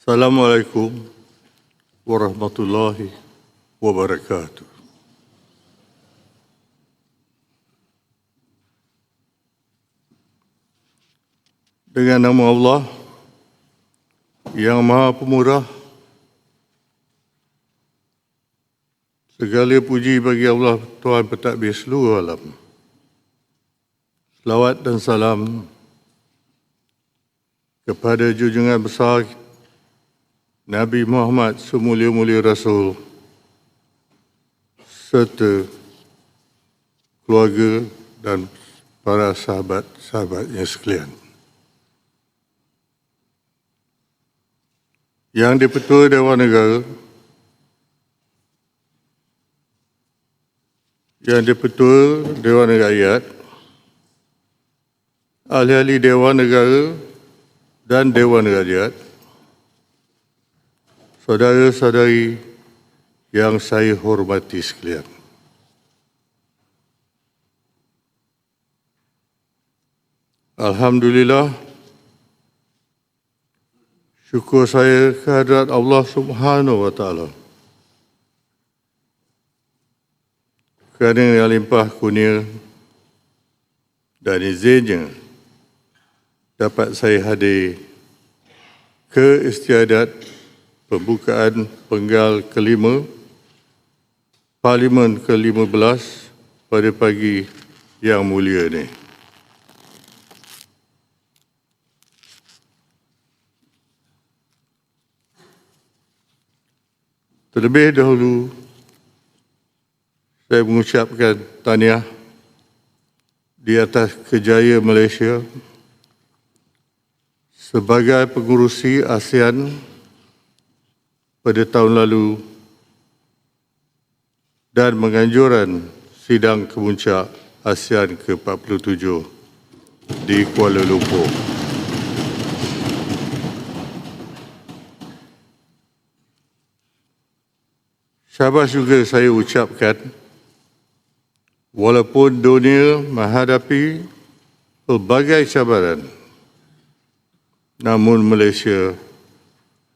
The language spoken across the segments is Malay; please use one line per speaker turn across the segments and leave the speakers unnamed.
Assalamualaikum warahmatullahi wabarakatuh. Dengan nama Allah yang Maha Pemurah, segala puji bagi Allah Tuhan Pentadbir seluruh alam. Selawat dan salam kepada junjungan besar Nabi Muhammad semulia-mulia Rasul serta keluarga dan para sahabat-sahabatnya sekalian. Yang dipertua Dewan Negara, yang dipertua Dewan Rakyat, ahli-ahli Dewan Negara dan Dewan Rakyat, saudara-saudari yang saya hormati sekalian. Alhamdulillah, syukur saya kehadrat Allah Subhanahu wa taala. Kerana yang limpah kurnia dan izinnya dapat saya hadir ke istiadat pembukaan penggal kelima Parlimen ke-15 pada pagi yang mulia ini. Terlebih dahulu, saya mengucapkan tahniah di atas kejayaan Malaysia sebagai pengurusi ASEAN pada tahun lalu dan menganjuran sidang kemuncak ASEAN ke-47 di Kuala Lumpur. Syabas juga saya ucapkan walaupun dunia menghadapi pelbagai cabaran namun Malaysia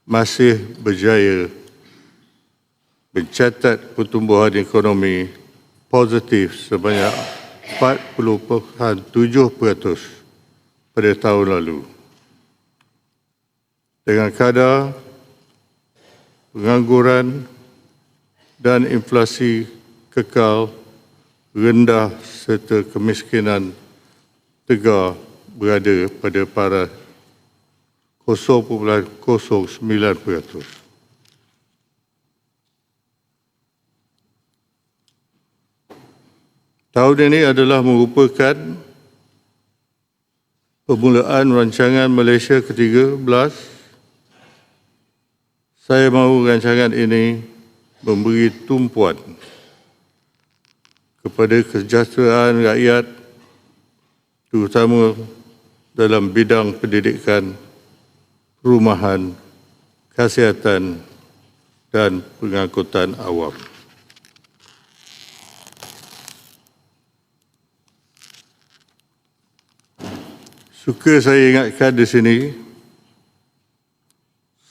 masih berjaya mencatat pertumbuhan ekonomi positif sebanyak 40.7% pada tahun lalu. Dengan kadar pengangguran dan inflasi kekal rendah serta kemiskinan tegar berada pada para 0.09%. Tahun ini adalah merupakan permulaan rancangan Malaysia ke-13. Saya mahu rancangan ini memberi tumpuan kepada kesejahteraan rakyat terutama dalam bidang pendidikan perumahan, kesihatan dan pengangkutan awam. Suka saya ingatkan di sini,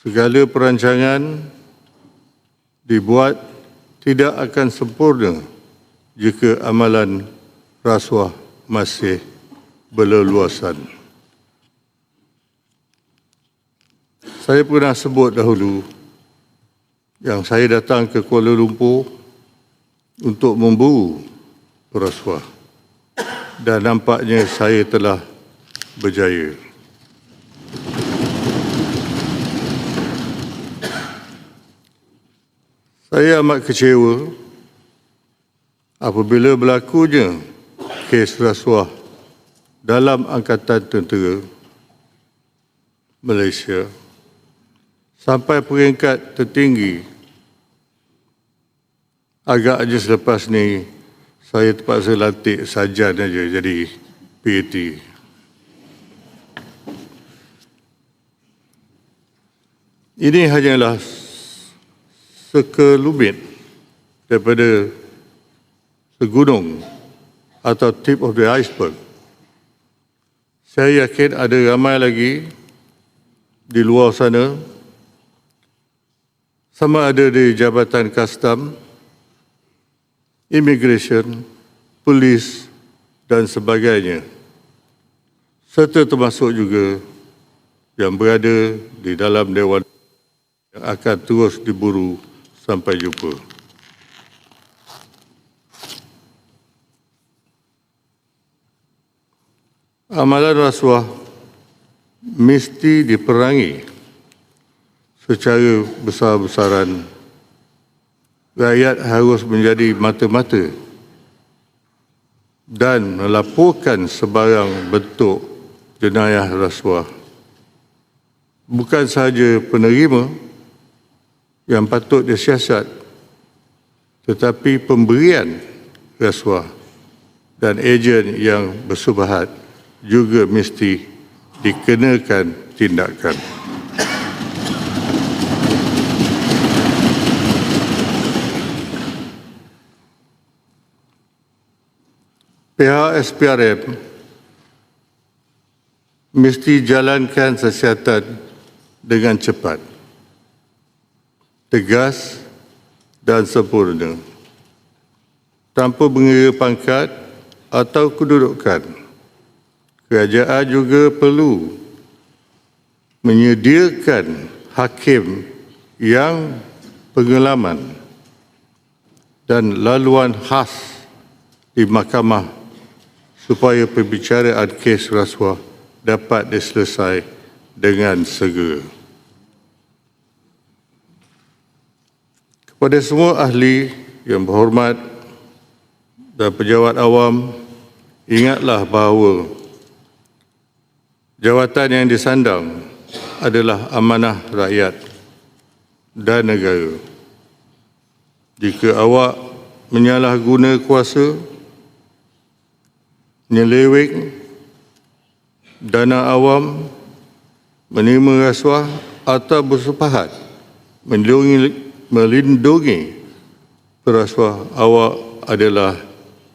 segala perancangan dibuat tidak akan sempurna jika amalan rasuah masih berleluasan. Saya pernah sebut dahulu yang saya datang ke Kuala Lumpur untuk memburu rasuah dan nampaknya saya telah berjaya. Saya amat kecewa apabila berlakunya kes rasuah dalam Angkatan Tentera Malaysia sampai peringkat tertinggi. Agaknya selepas ni saya terpaksa lantik saja aja jadi PAT. Ini hanyalah sekelumit daripada segunung atau tip of the iceberg. Saya yakin ada ramai lagi di luar sana sama ada di Jabatan Kastam, Immigration, Polis dan sebagainya. Serta termasuk juga yang berada di dalam Dewan yang akan terus diburu sampai jumpa. Amalan rasuah mesti diperangi secara besar-besaran. Rakyat harus menjadi mata-mata dan melaporkan sebarang bentuk jenayah rasuah. Bukan sahaja penerima yang patut disiasat tetapi pemberian rasuah dan ejen yang bersubahat juga mesti dikenakan tindakan. Pihak SPRM mesti jalankan siasatan dengan cepat, tegas dan sempurna tanpa mengira pangkat atau kedudukan. Kerajaan juga perlu menyediakan hakim yang pengalaman dan laluan khas di mahkamah supaya perbicaraan kes rasuah dapat diselesai dengan segera. Kepada semua ahli yang berhormat dan pejabat awam, ingatlah bahawa jawatan yang disandang adalah amanah rakyat dan negara. Jika awak menyalahguna kuasa, menyeleweng dana awam, menerima rasuah atau bersepahat melindungi, melindungi perasuah awak adalah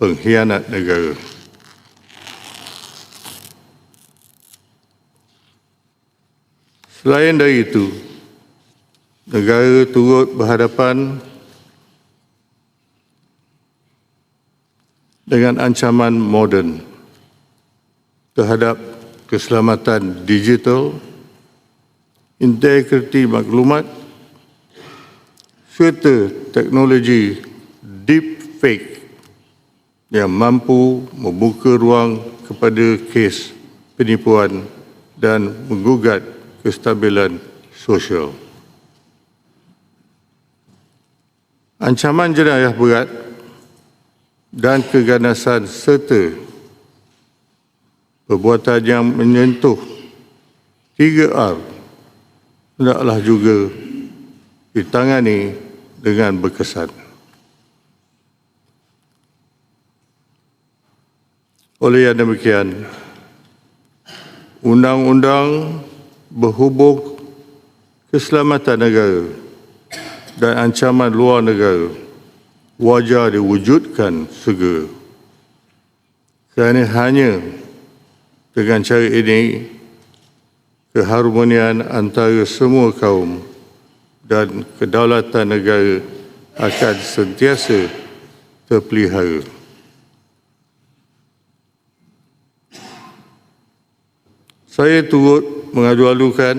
pengkhianat negara. Selain dari itu, negara turut berhadapan dengan ancaman moden terhadap keselamatan digital, integriti maklumat, serta teknologi deepfake yang mampu membuka ruang kepada kes penipuan dan menggugat kestabilan sosial. Ancaman jenayah berat dan keganasan serta perbuatan yang menyentuh 3R hendaklah juga ditangani dengan berkesan. Oleh yang demikian, undang-undang berhubung keselamatan negara dan ancaman luar negara wajar diwujudkan segera. Kerana hanya dengan cara ini keharmonian antara semua kaum dan kedaulatan negara akan sentiasa terpelihara. Saya turut mengadu-alukan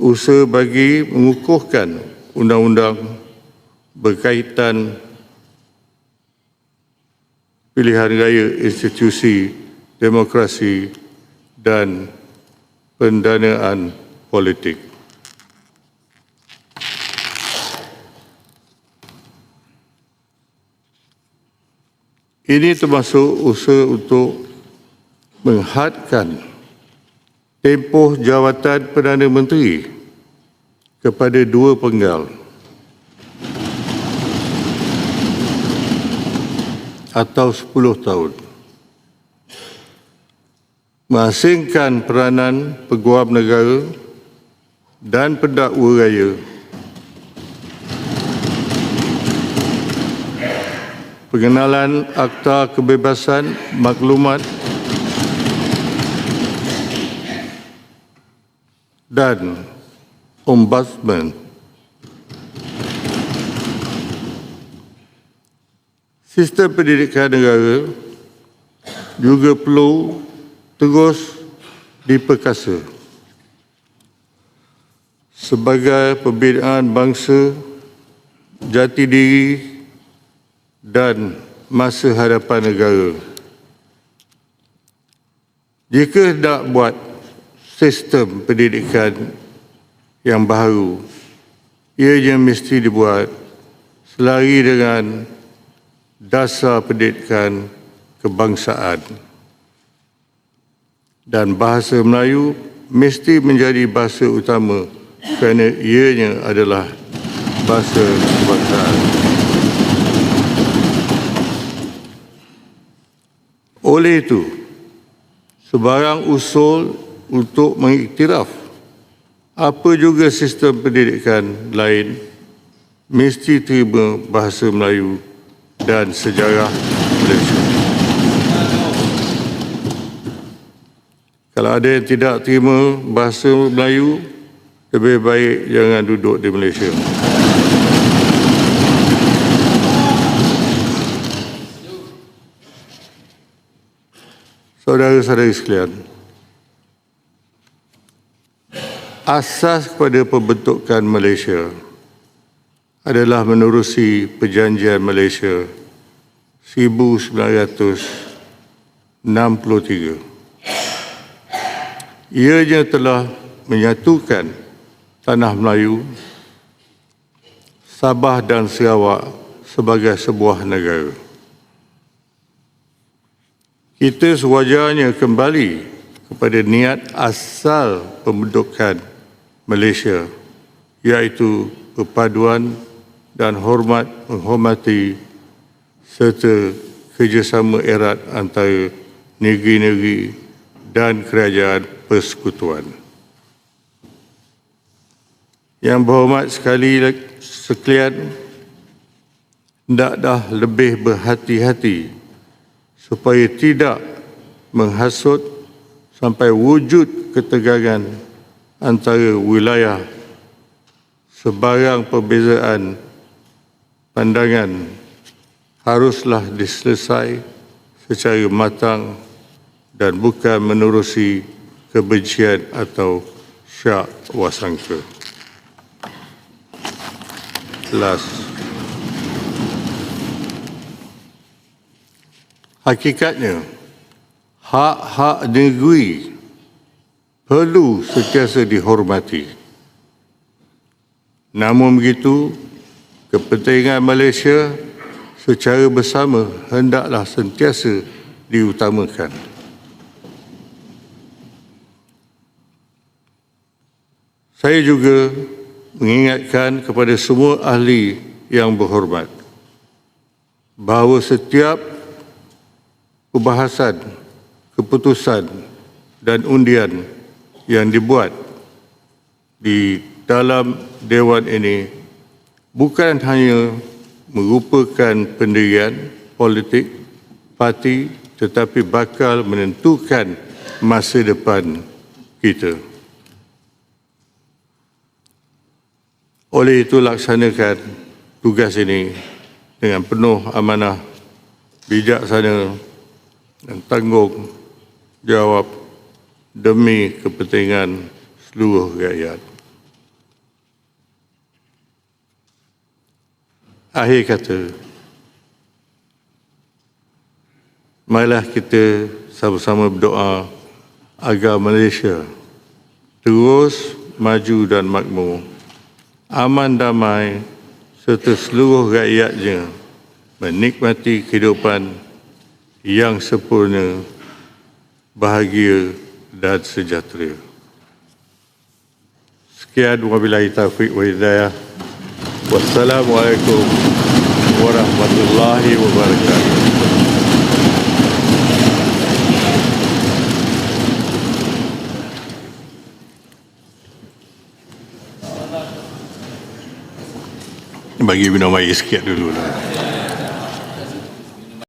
usaha bagi mengukuhkan undang-undang berkaitan pilihan raya institusi demokrasi dan pendanaan politik. Ini termasuk usaha untuk menghadkan tempoh jawatan Perdana Menteri kepada dua penggal atau 10 tahun. Mengasingkan peranan peguam negara dan pendakwa raya pengenalan Akta Kebebasan Maklumat dan Ombudsman sistem pendidikan negara juga perlu terus diperkasa sebagai pembinaan bangsa jati diri dan masa hadapan negara. Jika nak buat sistem pendidikan yang baru, ianya mesti dibuat selari dengan dasar pendidikan kebangsaan. Dan bahasa Melayu mesti menjadi bahasa utama kerana ianya adalah bahasa kebangsaan. Oleh itu, sebarang usul untuk mengiktiraf apa juga sistem pendidikan lain mesti terima bahasa Melayu dan sejarah Malaysia. Kalau ada yang tidak terima bahasa Melayu, lebih baik jangan duduk di Malaysia. Saudara-saudari sekalian, asas kepada pembentukan Malaysia adalah menerusi perjanjian Malaysia 1963. Ianya telah menyatukan tanah Melayu, Sabah dan Sarawak sebagai sebuah negara. Kita sewajarnya kembali kepada niat asal pembentukan Malaysia iaitu perpaduan dan hormat menghormati serta kerjasama erat antara negeri-negeri dan kerajaan persekutuan. Yang berhormat sekali sekalian, hendaklah lebih berhati-hati supaya tidak menghasut sampai wujud ketegangan antara wilayah sebarang perbezaan pandangan haruslah diselesai secara matang dan bukan menerusi kebencian atau syak wasangka. Last. Hakikatnya, hak-hak negeri perlu sentiasa dihormati. Namun begitu, kepentingan Malaysia secara bersama hendaklah sentiasa diutamakan. Saya juga mengingatkan kepada semua ahli yang berhormat bahawa setiap perbahasan, keputusan dan undian yang dibuat di dalam Dewan ini bukan hanya merupakan pendirian politik parti tetapi bakal menentukan masa depan kita. Oleh itu laksanakan tugas ini dengan penuh amanah, bijaksana dan tanggung jawab demi kepentingan seluruh rakyat. Akhir kata, marilah kita sama-sama berdoa agar Malaysia terus maju dan makmur, aman damai serta seluruh rakyatnya menikmati kehidupan yang sempurna, bahagia dan sejahtera. Sekian wabillahi taufiq wa hidayah. Wassalamualaikum warahmatullahi wabarakatuh. Bagi minum air sikit dulu lah.